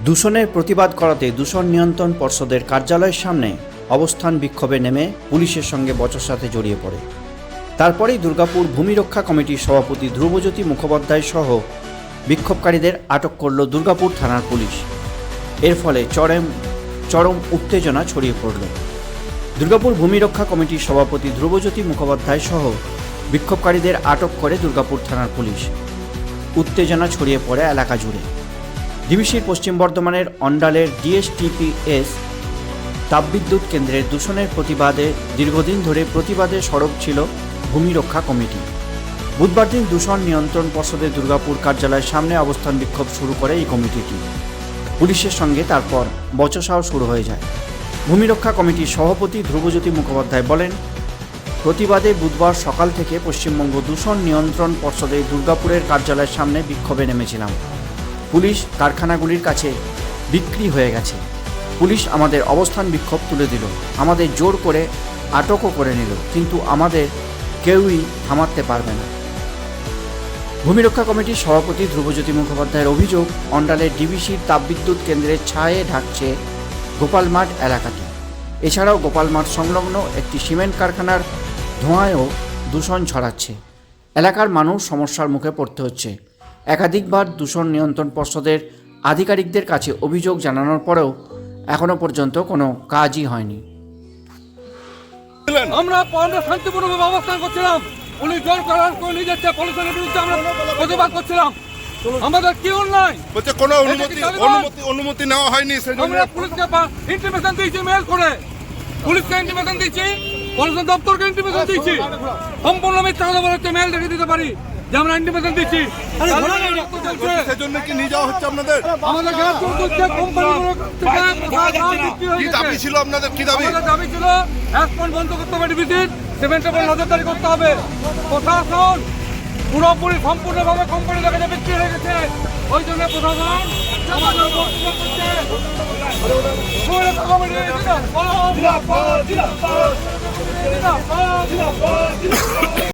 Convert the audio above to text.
দূষণের প্রতিবাদ করাতে দূষণ নিয়ন্ত্রণ পর্ষদের কার্যালয়ের সামনে অবস্থান বিক্ষোভে নেমে পুলিশের সঙ্গে বচসাতে জড়িয়ে পড়ে। তারপরেই দুর্গাপুর ভূমি রক্ষা কমিটির সভাপতি ধ্রুবজ্যোতি মুখোপাধ্যায় সহ বিক্ষোভকারীদের আটক করল দুর্গাপুর থানার পুলিশ। এর ফলে চরম চরম উত্তেজনা ছড়িয়ে পড়ল। দুর্গাপুর ভূমি রক্ষা কমিটির সভাপতি ধ্রুবজ্যোতি মুখোপাধ্যায় সহ বিক্ষোভকারীদের আটক করে দুর্গাপুর থানার পুলিশ। উত্তেজনা ছড়িয়ে পড়ে এলাকা জুড়ে। ডিবিসির পশ্চিম বর্ধমানের অন্ডালের ডিএসটিপিএস তাপবিদ্যুৎ কেন্দ্রের দূষণের প্রতিবাদে দীর্ঘদিন ধরে প্রতিবাদে সড়ক ছিল ভূমি রক্ষা কমিটি। বুধবার দিন দূষণ নিয়ন্ত্রণ পর্ষদের দুর্গাপুর কার্যালয়ের সামনে অবস্থান বিক্ষোভ শুরু করে এই কমিটিটি। পুলিশের সঙ্গে তারপর বচসাও শুরু হয়ে যায়। ভূমি রক্ষা কমিটির সভাপতি ধ্রুবজ্যোতি মুখোপাধ্যায় বলেন, প্রতিবাদে বুধবার সকাল থেকে পশ্চিমবঙ্গ দূষণ নিয়ন্ত্রণ পর্ষদের দুর্গাপুরের কার্যালয়ের সামনে বিক্ষোভে নেমেছিলাম। পুলিশ কারখানাগুলির কাছে বিক্রি হয়ে গেছে। পুলিশ আমাদের অবস্থান বিক্ষোভ তুলে দিল। আমাদের জোর করে আটকও করে নিল, কিন্তু আমাদের কেউই থামাতে পারবে না। ভূমিরক্ষা কমিটির সভাপতি ধ্রুবজ্যোতি মুখোপাধ্যায়ের অভিযোগ, অন্ডালের ডিবিসির তাপবিদ্যুৎ কেন্দ্রের ছায়ে ঢাকছে গোপালমাঠ এলাকাটি। এছাড়াও গোপালমাঠ সংলগ্ন একটি সিমেন্ট কারখানার ধোঁয়ায়ও দূষণ ছড়াচ্ছে। এলাকার মানুষ সমস্যার মুখে পড়তে হচ্ছে। একাধিকবার দূষণ নিয়ন্ত্রণ পর্ষদের আধিকারিকদের কাছে অভিযোগ জানানোর পরেও এখনও পর্যন্ত কোনো কাজই হয়নি। আমরা শান্তিপূর্ণভাবে অবস্থান করছিলাম। পুলিশ জোর করার করে নিয়ে যাচ্ছে পলিউশনের বিরুদ্ধে আমরা প্রতিবাদ করছিলাম। আমাদের কি অন্যায়? বলছে কোনো অনুমতি অনুমতি অনুমতি নেওয়া হয়নি সেই আমরা পুলিশকে ইন্টিমেশন দিয়েছি মেল করে। পুলিশকে ইন্টিমেশন দিয়েছি পলিউশন দপ্তরকে ইন্টিমেশন দিয়েছি। সম্পূর্ণ মিথ্যা কথা বলে মেল রেখে দিতে পারি। যে আমরা দিচ্ছি। জন্য কি নিয়ে যাওয়া হচ্ছে আপনাদের? আমাদের গ্যাস চলছে কোম্পানিগুলো থেকে মাল বিক্রি হয়ে কি গেছে। দাবি ছিল আপনাদের? কি দাবি? দাবি ছিল এক বন্ধ করতে হবে ডিভিসির সিমেন্টের উপর নজরদারি করতে হবে। প্রশাসন পুরোপুরি সম্পূর্ণভাবে কোম্পানি কাছে বিক্রি হয়ে গেছে। ওই জন্য প্রশাসন আমাদের